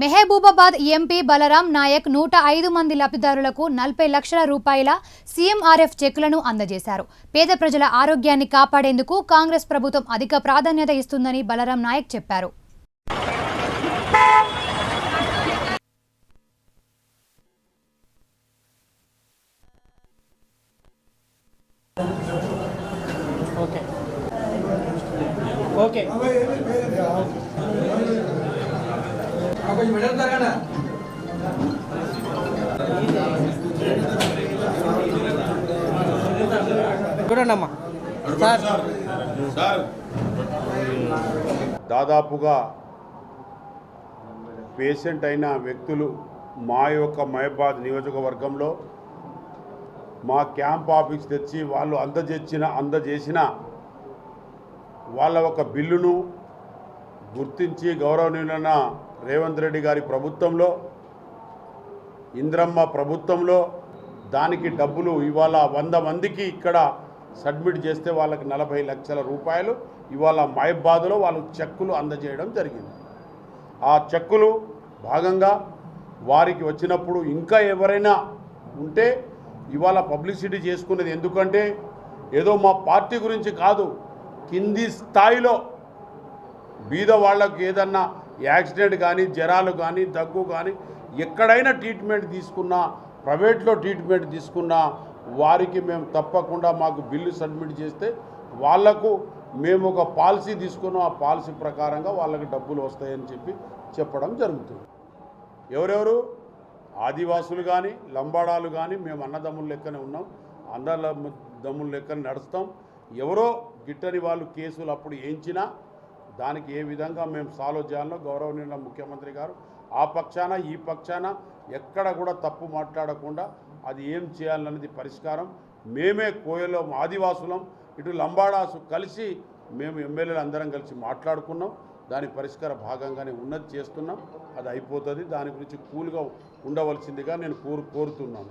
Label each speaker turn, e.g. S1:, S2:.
S1: Mahabubabad MP Balaram Naik నూట ఐదు మంది లబ్ధిదారులకు నలభై లక్షల రూపాయల సీఎంఆర్ఎఫ్ చెక్కులను అందజేశారు. పేద ప్రజల ఆరోగ్యాన్ని కాపాడేందుకు కాంగ్రెస్ ప్రభుత్వం అధిక ప్రాధాన్యత ఇస్తుందని బలరాం నాయక్ చెప్పారు.
S2: ఓకే. ఓకే.
S3: కొంచెం మెడల్ జరగనా
S2: చూడండి అమ్మా. సార్.
S4: దాదాపుగా పేషెంట్ అయిన వ్యక్తులు మా యొక్క మహబాద్ నియోజకవర్గంలో మా క్యాంప్ ఆఫీస్ తెచ్చి వాళ్ళు అందజేసిన అందజేసిన వాళ్ళ ఒక బిల్లును గుర్తించి గౌరవనీయులైన రేవంత్ రెడ్డి గారి ప్రభుత్వంలో ఇంద్రమ్మ ప్రభుత్వంలో దానికి డబ్బులు ఇవాళ వంద మందికి ఇక్కడ సబ్మిట్ చేస్తే వాళ్ళకి నలభై లక్షల రూపాయలు. ఇవాళ మహబాద్లో వాళ్ళు చెక్కులు అందజేయడం జరిగింది. ఆ చెక్కులు భాగంగా వారికి వచ్చినప్పుడు ఇంకా ఎవరైనా ఉంటే ఇవాళ పబ్లిసిటీ చేసుకునేది ఎందుకంటే ఏదో మా పార్టీ గురించి కాదు కింది స్థాయిలో బీద వాళ్ళకు ఏదన్నా యాక్సిడెంట్ కానీ జ్వరాలు కానీ దగ్గు కానీ ఎక్కడైనా ట్రీట్మెంట్ తీసుకున్నా ప్రైవేట్లో ట్రీట్మెంట్ తీసుకున్నా వారికి మేము తప్పకుండా మాకు బిల్లు సబ్మిట్ చేస్తే వాళ్ళకు మేము ఒక పాలసీ తీసుకున్నాం. ఆ పాలసీ ప్రకారంగా వాళ్ళకి డబ్బులు వస్తాయని చెప్పి చెప్పడం జరుగుతుంది. ఎవరెవరు? ఆదివాసులు కానీ లంబాడాలు కానీ మేము అన్నదమ్ముల లెక్కనే ఉన్నాం. అన్నదమ్ముల లెక్కన నడుస్తాం. ఎవరో గిట్టని వాళ్ళు కేసులు అప్పుడు ఏంచినా దానికి ఏ విధంగా మేము సాల్వ్ చేయాలో గౌరవనీయుల ముఖ్యమంత్రి గారు ఆ పక్షాన ఈ పక్షాన ఎక్కడ కూడా తప్పు మాట్లాడకుండా అది ఏం చేయాలన్నది పరిష్కారం. మేమే కోయలో ఆదివాసులం ఇటు లంబాడాసు కలిసి మేము ఎమ్మెల్యేలు అందరం కలిసి మాట్లాడుకున్నాం. దాని పరిష్కార భాగంగానే ఉన్నది చేస్తున్నాం. అది అయిపోతుంది. దాని గురించి కూల్గా ఉండవలసిందిగా నేను కోరు కోరుతున్నాను